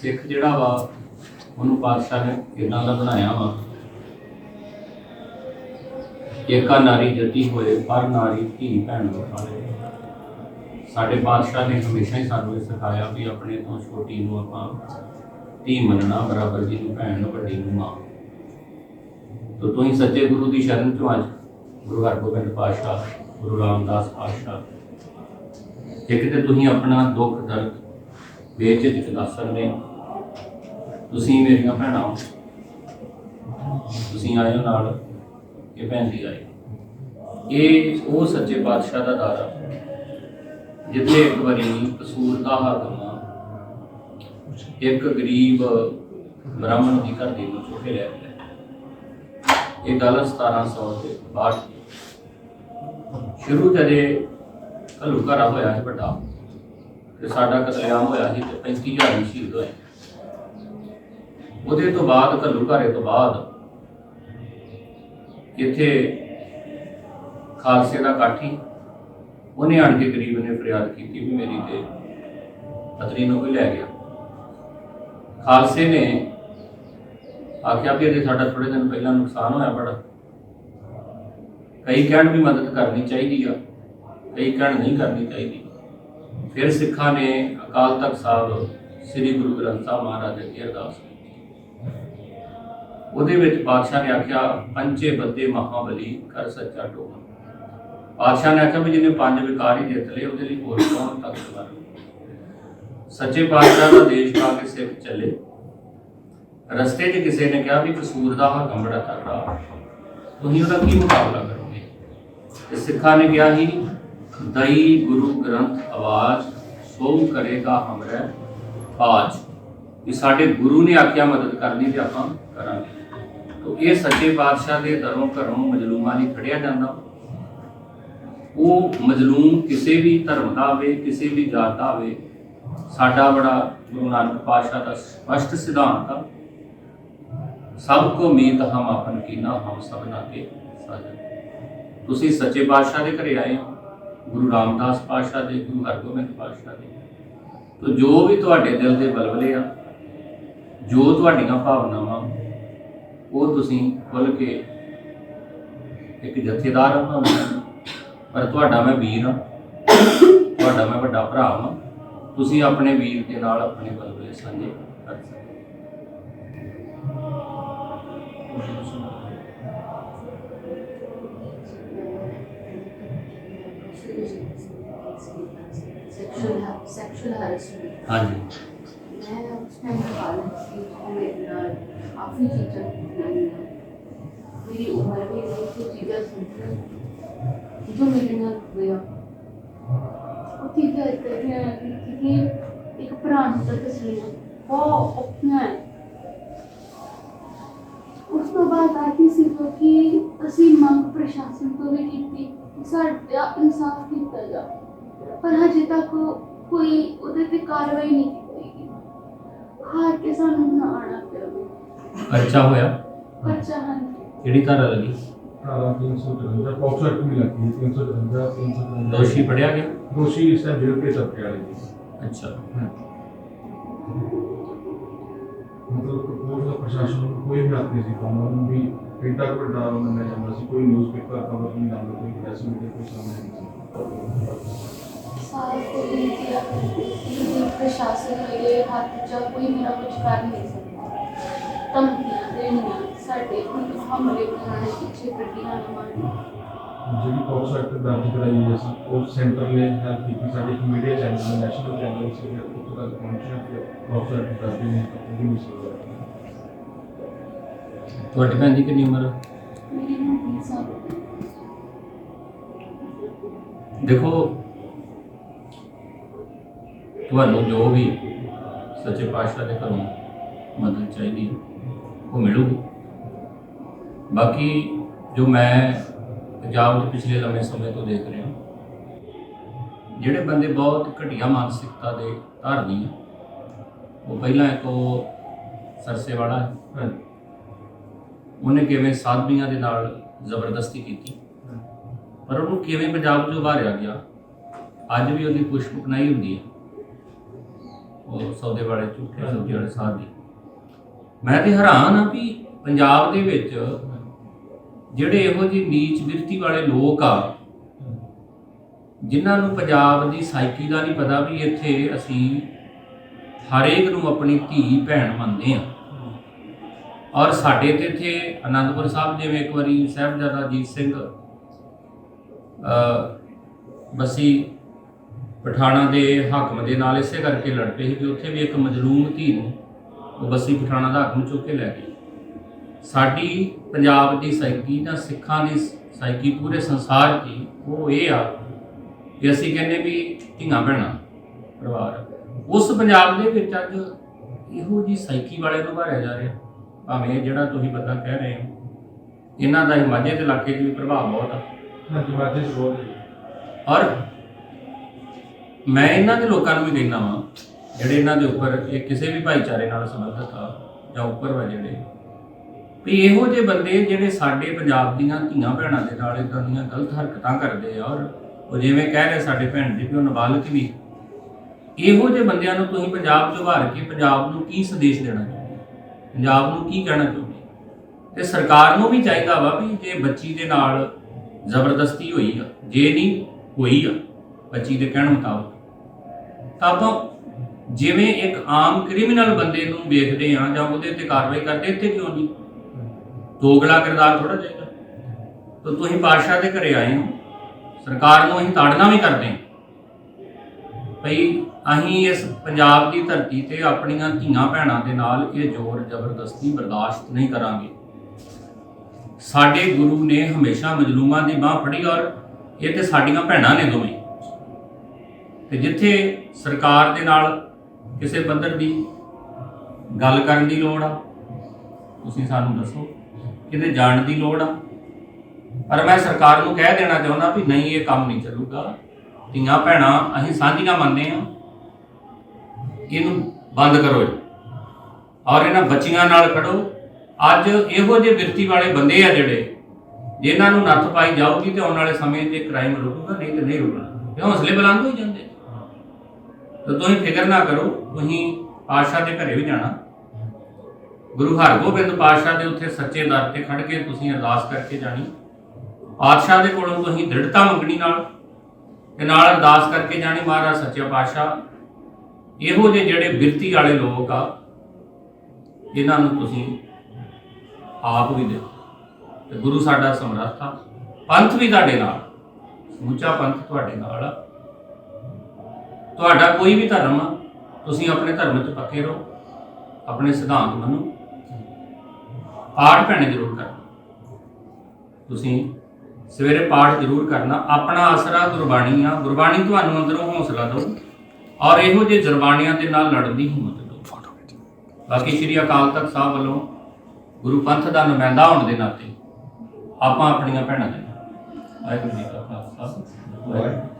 ਸਿੱਖ ਜਿਹੜਾ ਵਾ, ਉਹਨੂੰ ਪਾਤਸ਼ਾਹ ਨੇ ਇਦਾਂ ਦਾ ਬਣਾਇਆ ਵਾ ਏਕਾ ਨਾਰੀ ਜਤੀ ਹੋਏ ਪਰ ਨਾਰੀ ਧੀ ਭੈਣ ਵਸਾਲੇ ਸਾਡੇ ਪਾਤਸ਼ਾਹ ਨੇ ਹਮੇਸ਼ਾ ਹੀ ਸਾਨੂੰ ਇਹ ਸਿਖਾਇਆ ਵੀ ਆਪਣੇ ਤੋਂ ਛੋਟੀ ਨੂੰ ਆਪਾਂ ਧੀ ਮੰਨਣਾ, ਬਰਾਬਰ ਜੀ ਨੂੰ ਭੈਣ ਨੂੰ ਵੱਡੀ ਨੂੰ ਮਾਂ। ਤੋ ਤੁਸੀਂ ਸੱਚੇ ਗੁਰੂ ਦੀ ਸ਼ਰਨ ਚੋਂ ਅੱਜ ਗੁਰੂ ਹਰਗੋਬਿੰਦ ਪਾਤਸ਼ਾਹ, ਗੁਰੂ ਰਾਮਦਾਸ ਪਾਤਸ਼ਾਹ। ਇੱਕ ਤੇ ਤੁਸੀਂ ਆਪਣਾ ਦੁੱਖ ਦਰਦ ਬੇਝਿਜਕ ਦੱਸ ਸਕਦੇ ਹੋ। ਤੁਸੀਂ ਮੇਰੀਆਂ ਭੈਣਾਂ ਹੋ। ਤੁਸੀਂ ਆਏ ਹੋ ਨਾਲ ਇਹ ਭੈਣ ਦੀ ਆਈ ਇਹ ਉਹ ਸੱਚੇ ਪਾਤਸ਼ਾਹ ਦਾ ਦਾਰਾ ਜਿੱਥੇ ਇੱਕ ਵਾਰੀ ਕਸੂਰ ਦਾ ਹਾਕਮ ਇੱਕ ਗਰੀਬ ਬ੍ਰਾਹਮਣ ਦੀ ਘਰ ਦੀ ਨੂੰ ਚੁੱਕੇ ਲੈ ਗਿਆ ਇਹ ਗੱਲ 1700 ਦੇ ਬਾਅਦ ਸ਼ੁਰੂ ਜਦੇ ਘੱਲੂ ਘਰਾ ਹੋਇਆ ਸੀ ਵੱਡਾ। ਤੇ ਸਾਡਾ ਕਤਲੇਆਮ ਹੋਇਆ ਸੀ ਤੇ 35000 ਸ਼ਹੀਦ ਹੋਏ। ਉਹਦੇ ਤੋਂ ਬਾਅਦ, ਘੱਲੂ ਘਾਰੇ ਤੋਂ ਬਾਅਦ ਇੱਥੇ ਖਾਲਸੇ ਦਾ ਕਾਠੀ ਉਹਨੇ ਆਣ ਕੇ ਗਰੀਬ ਨੇ ਫਰਿਆਦ ਕੀਤੀ ਵੀ ਮੇਰੀ ਤੇ ਪਤਨੀ ਨੂੰ ਕੋਈ ਲੈ ਗਿਆ। ਖਾਲਸੇ ਨੇ ਆਖਿਆ ਵੀ ਇਹਦੇ ਸਾਡਾ ਥੋੜੇ ਦਿਨ ਪਹਿਲਾਂ ਨੁਕਸਾਨ ਹੋਇਆ ਬੜਾ। ਕਈ ਕਹਿਣ ਵੀ ਮਦਦ ਕਰਨੀ ਚਾਹੀਦੀ ਆ, ਕਈ ਕਹਿਣ ਨਹੀਂ ਕਰਨੀ ਚਾਹੀਦੀ। ਫਿਰ ਸਿੱਖਾਂ ਨੇ ਅਕਾਲ ਤਖਤ ਸਾਹਿਬ, ਸ੍ਰੀ ਗੁਰੂ ਗ੍ਰੰਥ ਸਾਹਿਬ ਮਹਾਰਾਜ ਜੀ ਅਰਦਾਸ ਉਹਦੇ ਵਿੱਚ ਪਾਤਸ਼ਾਹ ਨੇ ਆਖਿਆ ਪੰਚੇ ਬੱਦੇ ਮਹਾਬਲੀ ਕਰ ਸੱਚਾ ਟੋਕਾ ਪਾਤਸ਼ਾਹ ਨੇ ਆਖਿਆ ਵੀ ਜਿਹਨੇ ਪੰਜ ਵਿਕਾਰ ਹੀ ਜਿੱਤ ਲਏ, ਉਹਦੇ ਲਈ ਹੋਰ ਕੌਣ ਤਖਤ ਕਰ ਸੱਚੇ ਪਾਤਸ਼ਾਹ ਦਾ ਦੇਸ਼ ਪਾ ਕੇ ਸਿੱਖ ਚੱਲੇ। ਰਸਤੇ 'ਚ ਕਿਸੇ ਨੇ ਕਿਹਾ ਵੀ ਕਸੂਰ ਦਾ ਹਾਕਮ ਬੜਾ ਤਕੜਾ। ਤੁਸੀਂ ਉਹਦਾ ਕੀ ਮੁਕਾਬਲਾ ਕਰੋਗੇ? ਤੇ ਸਿੱਖਾਂ ਨੇ ਕਿਹਾ ਹੀ, ਦਈ ਗੁਰੂ ਗ੍ਰੰਥ ਆਵਾਜ਼, ਸੋ ਕਰੇਗਾ ਹਮਰੇ ਆਜ ਇਹ ਸਾਡੇ ਗੁਰੂ ਨੇ ਆਖਿਆ ਮਦਦ ਕਰਨੀ ਤੇ ਆਪਾਂ ਕਰਾਂਗੇ। ਤੋ ਇਹ ਸੱਚੇ ਪਾਤਸ਼ਾਹ ਦੇ ਦਰੋਂ ਘਰੋਂ ਮਜਲੂਮਾਂ ਲਈ ਖੜਿਆ ਜਾਂਦਾ। ਉਹ ਮਜਲੂਮ ਕਿਸੇ ਵੀ ਧਰਮ ਦਾ ਹੋਵੇ, ਕਿਸੇ ਵੀ ਜਾਤ ਦਾ ਹੋਵੇ, ਸਾਡਾ ਬੜਾ ਗੁਰੂ ਨਾਨਕ ਪਾਤਸ਼ਾਹ ਦਾ ਸਪਸ਼ਟ ਸਿਧਾਂਤ ਆ। ਸਭ ਕੋ ਮੀਤ ਹਮ ਆਪਨ ਕੀਨਾ, ਹਮ ਸਭਨਾ ਕੇ ਸਾਜਨ। ਤੁਸੀਂ ਸੱਚੇ ਪਾਤਸ਼ਾਹ ਦੇ ਘਰੇ ਆਏ ਹੋ, ਗੁਰੂ ਰਾਮਦਾਸ ਪਾਤਸ਼ਾਹ ਦੇ, ਗੁਰੂ ਹਰਗੋਬਿੰਦ ਪਾਤਸ਼ਾਹ ਦੇ। ਤੋ ਜੋ ਵੀ ਤੁਹਾਡੇ ਦਿਲ ਦੇ ਬਲਬਲੇ ਆ, ਜੋ ਤੁਹਾਡੀਆਂ ਭਾਵਨਾਵਾਂ ਉਹ ਤੁਸੀਂ ਖੁੱਲ ਕੇ ਇੱਕ ਜਥੇਦਾਰ ਹਾਂ ਪਰ ਤੁਹਾਡਾ ਮੈਂ ਵੀਰ ਹਾਂ। ਤੁਹਾਡਾ ਮੈਂ ਵੱਡਾ ਭਰਾ ਹਾਂ। ਤੁਸੀਂ ਆਪਣੇ ਵੀਰ ਦੇ ਨਾਲ ਆਪਣੇ ਬਲਬਲੇ ਸਾਂਝੇ ਕਰ ਸਕਦੇ ਹਾਂਜੀ। ਮੈਂ ਉਸ ਟਾਈਮ ਹਾਲਤ ਸੀ ਕਿ ਮੇਰੇ ਨਾਲ ਕਾਫੀ ਚੀਜ਼ਾਂ ਨਹੀਂ ਮੇਰੀ ਉਮਰ ਵੀ ਨਹੀਂ ਕੁਝ ਚੀਜ਼ਾਂ ਸੁਣਨ ਜੋ ਮੇਰੇ ਨਾਲ ਹੋਇਆ ਉਹ ਚੀਜ਼ਾਂ ਇਤਨੀਆਂ ਕਿ ਇੱਕ ਭਰਾ ਨੂੰ ਤਾਂ ਤਸਲੀਮ ਬਹੁਤ ਔਖਾ ਹੈ ਉਸ ਤੋਂ ਬਾਅਦ ਆਈ ਸੀ ਜੋ ਕਿ ਅਸੀਂ ਮੰਗ ਪ੍ਰਸ਼ਾਸਨ ਤੋਂ ਵੀ ਕੀਤੀ ਕਿ ਸਾਡਾ ਇਨਸਾਫ ਕੀਤਾ ਜਾਵੇ ਪਰ ਹਜੇ ਤੱਕ ਕੋਈ ਉਹਦੇ ਤੇ ਕਾਰਵਾਈ ਨਹੀਂ ਕੀਤੀ ਗਈ ਹਾਰ ਕੇ ਸਾਨੂੰ ਹੁਣ ਆਉਣਾ ਪਿਆ ਅੱਛਾ ਹੋਇਆ? ਬੱਚਾ ਹਨ ਕਿਹੜੀ ਧਾਰਾ ਲੱਗੀ? ਧਾਰਾ 353 ਪੌਕਸੋ ਐਕਟ ਵੀ ਲੱਗੀ ਹੈ 353 353 ਦੋਸ਼ੀ ਫੜਿਆ ਗਿਆ? ਦੋਸ਼ੀ ਇਸ ਟਾਈਮ ਜੇਲ੍ਹ ਕੇ ਤੱਕ ਵਾਲੇ ਜੀ ਅੱਛਾ। ਮਤਲਬ ਕੋਰਟ ਦਾ ਪ੍ਰਸ਼ਾਸਨ ਨੂੰ ਕੋਈ ਵੀ ਹੱਥ ਨਹੀਂ ਸੀ ਪਾਉਂਦਾ ਉਹਨੂੰ ਵੀ ਐਡਾ ਵੱਡਾ ਮੰਨਿਆ ਜਾਂਦਾ ਸੀ ਕੋਈ ਨਿਊਜ਼ਪੇਪਰ ਕਵਰ ਨਹੀਂ ਆਉਂਦਾ ਕੋਈ ਪ੍ਰੈਸ ਮੀਡੀਆ ਕੋਈ ਸਾਹਮਣੇ ਨਹੀਂ ਸੀ ਸਾਲ ਕੋਈ ਕਿ ਪ੍ਰਸ਼ਾਸਨ ਮੇਰੇ ਹੱਥ 'ਚ ਕੋਈ ਮੇਰਾ ਕੁਝ ਕਰ ਨਹੀਂ ਸਕਦਾ ਧਮਕੀਆਂ ਦੇਣੀਆਂ ਸਾਡੇ ਹੁਣ ਹਮਲੇ ਬਣਾਉਣੇ ਪਿੱਛੇ ਗੱਡੀਆਂ ਲਵਾਉਣੀਆਂ ਜਿਹੜੀ ਪੌਕਸੋ ਐਕਟ ਦਰਜ ਕਰਾਈ ਹੈ ਸੀ ਉਹ ਸੈਂਟਰ ਨੇ ਹੈਲਪ ਕੀਤੀ ਸਾਡੇ ਇੱਕ ਮੀਡੀਆ ਚੈਨਲ ਨੈਸ਼ਨਲ ਚੈਨਲ ਸੀ ਉੱਥੇ ਤੱਕ ਪਹੁੰਚਿਆ ਕਿ ਪੌਕਸੋ ਐਕਟ ਦਰਜ ਨਹੀਂ ਕੀਤੀ ਨਹੀਂ ਸੀ ਤੁਹਾਡੀ ਭੈਣ ਦੀ ਕਿੰਨੀ ਉਮਰ ਹੈ? ਮੇਰੀ ਨੂੰ 20 ਸਾਲ ਹੋ ਗਏ ਦੇਖੋ ਤੁਹਾਨੂੰ ਜੋ ਵੀ ਸੱਚੇ ਪਾਤਸ਼ਾਹ ਦੇ ਘਰੋਂ ਮਦਦ ਚਾਹੀਦੀ ਹੈ, ਉਹ ਮਿਲੂਗੀ। ਬਾਕੀ ਜੋ ਮੈਂ ਪੰਜਾਬ ਦੇ ਪਿਛਲੇ ਲੰਮੇ ਸਮੇਂ ਤੋਂ ਦੇਖ ਰਿਹਾ ਜਿਹੜੇ ਬੰਦੇ ਬਹੁਤ ਘਟੀਆ ਮਾਨਸਿਕਤਾ ਦੇ ਧਾਰਨੀ ਹੈ ਉਹ ਪਹਿਲਾਂ ਇੱਕ ਉਹ ਸਰਸੇ ਵਾਲਾ ਹੈ ਉਹਨੇ ਕਿਵੇਂ ਸਾਧਵੀਆਂ ਦੇ ਨਾਲ ਜ਼ਬਰਦਸਤੀ ਕੀਤੀ ਪਰ ਉਹਨੂੰ ਕਿਵੇਂ ਪੰਜਾਬ 'ਚੋਂ ਉਭਾਰਿਆ ਗਿਆ ਅੱਜ ਵੀ ਉਹਦੀ ਪੁਸ਼ਪ ਕਨਾਈ ਹੁੰਦੀ ਹੈ। ਉਹ ਸੌਦੇ ਵਾਲੇ ਝੂਠੇ ਸੌਦੇ ਵਾਲੇ ਸਾਹਿਬ ਜੀ ਮੈਂ ਤੇ ਹੈਰਾਨ ਆ ਵੀ ਪੰਜਾਬ ਦੇ ਵਿੱਚ ਜਿਹੜੇ ਇਹੋ ਜਿਹੇ ਨੀਚ ਬਿਰਤੀ ਵਾਲੇ ਲੋਕ ਆ, ਜਿਨ੍ਹਾਂ ਨੂੰ ਪੰਜਾਬ ਦੀ ਸਾਈਕੀ ਦਾ ਨਹੀਂ ਪਤਾ ਵੀ ਇੱਥੇ ਅਸੀਂ ਹਰੇਕ ਨੂੰ ਆਪਣੀ ਧੀ, ਭੈਣ ਮੰਨਦੇ ਆ ਔਰ ਸਾਡੇ ਤੇ ਇੱਥੇ ਅਨੰਦਪੁਰ ਸਾਹਿਬ ਜਿਵੇਂ ਇੱਕ ਵਾਰੀ ਸਾਹਿਬਜ਼ਾਦਾ ਅਜੀਤ ਸਿੰਘ ਅ ਬਸੀ ਪਠਾਣਾ ਦੇ ਹਾਕਮ ਦੇ ਨਾਲ ਇਸੇ ਕਰਕੇ ਲੜ ਪਏ ਸੀ ਕਿ ਉੱਥੇ ਵੀ ਇੱਕ ਮਜਲੂਮ ਧੀ ਨੂੰ ਉਹ ਬਸੀ ਪਠਾਣਾ ਦਾ ਹਾਕਮ ਚੁੱਕ ਕੇ ਲੈ ਗਏ। ਸਾਡੀ ਪੰਜਾਬ ਦੀ ਸਾਈਕੀ ਜਾਂ ਸਿੱਖਾਂ ਦੀ ਸਾਈਕੀ ਪੂਰੇ ਸੰਸਾਰ ਦੀ ਉਹ ਇਹ ਆ ਕਿ ਅਸੀਂ ਕਹਿੰਦੇ ਵੀ ਧੀਆਂ ਭੈਣਾਂ ਪਰਿਵਾਰ। ਉਸ ਪੰਜਾਬ ਦੇ ਵਿੱਚ ਅੱਜ ਇਹੋ ਜੀ ਸਾਈਕੀ ਵਾਲੇ ਨੂੰ ਭਾਰਿਆ ਜਾ ਰਿਹਾ। ਭਾਵੇਂ ਜਿਹੜਾ ਤੁਸੀਂ ਬੰਦਾ ਕਹਿ ਰਹੇ ਹੋ ਇਹਨਾਂ ਦਾ ਹੀ ਮਾਝੇ ਦੇ ਇਲਾਕੇ 'ਚ ਵੀ ਪ੍ਰਭਾਵ ਬਹੁਤ ਆ। ਸ਼ੋਰ ਔਰ ਮੈਂ ਇਹਨਾਂ ਦੇ ਲੋਕਾਂ ਨੂੰ ਵੀ ਕਹਿੰਦਾ ਵਾਂ, ਜਿਹੜੇ ਇਹਨਾਂ ਦੇ ਉੱਪਰ ਇਹ ਕਿਸੇ ਵੀ ਭਾਈਚਾਰੇ ਨਾਲ ਸੰਬੰਧਿਤ ਆ ਜਾਂ ਉੱਪਰ ਵਾ ਜਿਹੜੇ, ਵੀ ਇਹੋ ਜਿਹੇ ਬੰਦੇ ਜਿਹੜੇ ਸਾਡੇ ਪੰਜਾਬ ਦੀਆਂ ਧੀਆਂ ਭੈਣਾਂ ਦੇ ਨਾਲ ਇਦਾਂ ਦੀਆਂ ਗਲਤ ਹਰਕਤਾਂ ਕਰਦੇ ਆ ਔਰ ਉਹ ਜਿਵੇਂ ਕਹਿ ਰਹੇ ਸਾਡੇ ਭੈਣ ਜੀ ਵੀ ਉਹ ਨਾਬਾਲਗ ਵੀ। ਇਹੋ ਜਿਹੇ ਬੰਦਿਆਂ ਨੂੰ ਤੁਸੀਂ ਪੰਜਾਬ 'ਚ ਉਭਾਰ ਕੇ ਪੰਜਾਬ ਨੂੰ ਕੀ ਸੰਦੇਸ਼ ਦੇਣਾ ਚਾਹੁੰਦੇ ਪੰਜਾਬ ਨੂੰ ਕੀ ਕਹਿਣਾ ਚਾਹੁੰਦੇ ਤੇ ਸਰਕਾਰ ਨੂੰ ਵੀ ਚਾਹੀਦਾ ਵਾ ਵੀ ਜੇ ਬੱਚੀ ਦੇ ਨਾਲ ਜ਼ਬਰਦਸਤੀ ਹੋਈ ਆ, ਜੇ ਨਹੀਂ ਹੋਈ ਆ, ਬੱਚੀ ਦੇ ਕਹਿਣ ਮੁਤਾਬਕ। ਆਪਾਂ ਜਿਵੇਂ ਇੱਕ ਆਮ ਕ੍ਰਿਮੀਨਲ ਬੰਦੇ ਨੂੰ ਵੇਖਦੇ ਆ ਜਾਂ ਉਹਦੇ ਤੇ ਕਾਰਵਾਈ ਕਰਦੇ, ਇੱਥੇ ਕਿਉਂ ਨਹੀਂ? ਦੋਗਲਾ ਕਿਰਦਾਰ ਥੋੜਾ ਚਾਹੀਦਾ। ਤਾਂ ਤੁਸੀਂ ਪਾਤਸ਼ਾਹ ਦੇ ਘਰੇ ਆਏ ਹੋ, ਸਰਕਾਰ ਨੂੰ ਅਸੀਂ ਤਾੜਨਾ ਵੀ ਕਰਦੇ ਹਾਂ। ਭਈ ਅਸੀਂ ਇਸ ਪੰਜਾਬ ਦੀ ਧਰਤੀ ਤੇ ਆਪਣੀਆਂ ਧੀਆਂ ਭੈਣਾਂ ਦੇ ਨਾਲ ਇਹ ਜ਼ੋਰ ਜ਼ਬਰਦਸਤੀ ਬਰਦਾਸ਼ਤ ਨਹੀਂ ਕਰਾਂਗੇ। ਸਾਡੇ ਗੁਰੂ ਨੇ ਹਮੇਸ਼ਾ ਮਜਲੂਮਾਂ ਦੀ ਬਾਹ ਫੜੀ ਔਰ ਇਹ ਤੇ ਸਾਡੀਆਂ ਭੈਣਾਂ ਨੇ ਦੋਵੇਂ। ਤੇ ਜਿੱਥੇ ਸਰਕਾਰ ਦੇ ਨਾਲ ਕਿਸੇ ਪੱਧਰ ਦੀ ਗੱਲ ਕਰਨ ਦੀ ਲੋੜ ਆ, ਤੁਸੀਂ ਸਾਨੂੰ ਦੱਸੋ, ਕਿਤੇ ਜਾਣ ਦੀ ਲੋੜ ਆ। ਪਰ ਮੈਂ ਸਰਕਾਰ ਨੂੰ ਕਹਿ ਦੇਣਾ ਚਾਹੁੰਦਾ ਵੀ ਨਹੀਂ, ਇਹ ਕੰਮ ਨਹੀਂ ਚੱਲੂਗਾ। ਧੀਆਂ ਭੈਣਾਂ ਅਸੀਂ ਸਾਂਝੀਆਂ ਮੰਨਦੇ ਆ ਇਹਨੂੰ ਬੰਦ ਕਰੋ ਜੀ। ਔਰ ਇਹਨਾਂ ਬੱਚੀਆਂ ਨਾਲ ਖੜੋ। ਅੱਜ ਇਹੋ ਜਿਹੇ ਵਿਰਤੀ ਵਾਲੇ ਬੰਦੇ ਆ ਜਿਹੜੇ, ਜਿਨ੍ਹਾਂ ਨੂੰ ਨੱਥ ਪਾਈ ਜਾਊਗੀ ਤੇ ਆਉਣ ਵਾਲੇ ਸਮੇਂ 'ਚ ਕ੍ਰਾਈਮ ਰੁਕੂਗਾ, ਨਹੀਂ ਤੇ ਨਹੀਂ ਰੁਕਣਾ। ਤੇ ਹੌਸਲੇ ਬੁਲੰਦ ਹੋਈ ਜਾਂਦੇ। ਤਾਂ ਤੁਸੀਂ ਫਿਕਰ ਨਾ ਕਰੋ, ਤੁਸੀਂ ਪਾਤਸ਼ਾਹ ਦੇ ਘਰੇ ਵੀ ਜਾਣਾ। ਗੁਰੂ ਹਰਗੋਬਿੰਦ ਪਾਤਸ਼ਾਹ ਦੇ ਉੱਥੇ ਸੱਚੇ ਦਰ ਤੇ ਖੜ ਕੇ ਤੁਸੀਂ ਅਰਦਾਸ ਕਰਕੇ ਜਾਣੀ। ਪਾਤਸ਼ਾਹ ਦੇ ਕੋਲੋਂ ਤੁਸੀਂ ਦ੍ਰਿੜਤਾ ਮੰਗਣੀ ਨਾਲ ਤੇ ਨਾਲ ਅਰਦਾਸ ਕਰਕੇ ਜਾਣੀ ਮਹਾਰਾਜ ਸੱਚੇ ਪਾਤਸ਼ਾਹ। ਇਹੋ ਜਿਹੇ ਜਿਹੜੇ ਬਿਰਤੀ ਵਾਲੇ ਲੋਕ ਆ, ਇਹਨਾਂ ਨੂੰ ਤੁਸੀਂ ਆਪ ਵੀ ਦਿਓ। ਤੇ ਗੁਰੂ ਸਾਡਾ ਸਮਰੱਥ ਆ। ਪੰਥ ਵੀ ਤੁਹਾਡੇ ਨਾਲ, ਸਮੁੱਚਾ ਪੰਥ ਤੁਹਾਡੇ ਨਾਲ ਆ। ਤੁਹਾਡਾ ਕੋਈ ਵੀ ਧਰਮ ਆ, ਤੁਸੀਂ ਆਪਣੇ ਧਰਮ 'ਚ ਪੱਕੇ ਰਹੋ, ਆਪਣੇ ਸਿਧਾਂਤ ਮੰਨੋ। ਪਾਠ ਭੈਣੇ ਜ਼ਰੂਰ ਕਰਨਾ। ਤੁਸੀਂ ਸਵੇਰੇ ਪਾਠ ਜ਼ਰੂਰ ਕਰਨਾ। ਆਪਣਾ ਆਸਰਾ ਗੁਰਬਾਣੀ ਆ। ਗੁਰਬਾਣੀ ਤੁਹਾਨੂੰ ਅੰਦਰੋਂ ਹੌਸਲਾ ਦਊ ਔਰ ਇਹੋ ਜਿਹੇ ਜਰਬਾਣੀਆਂ ਦੇ ਨਾਲ ਲੜਨ ਦੀ ਹਿੰਮਤ ਦਿਓ ਬਾਕੀ ਸ੍ਰੀ ਅਕਾਲ ਤਖਤ ਸਾਹਿਬ ਵੱਲੋਂ ਗੁਰੂ ਪੰਥ ਦਾ ਨੁਮਾਇੰਦਾ ਹੋਣ ਦੇ ਨਾਤੇ ਆਪਾਂ ਆਪਣੀਆਂ ਭੈਣਾਂ ਦੇ ਵਾਹਿਗੁਰੂ ਜੀ ਕਾ ਖਾਲਸਾ। ਵਾਹਿਗੁਰੂ।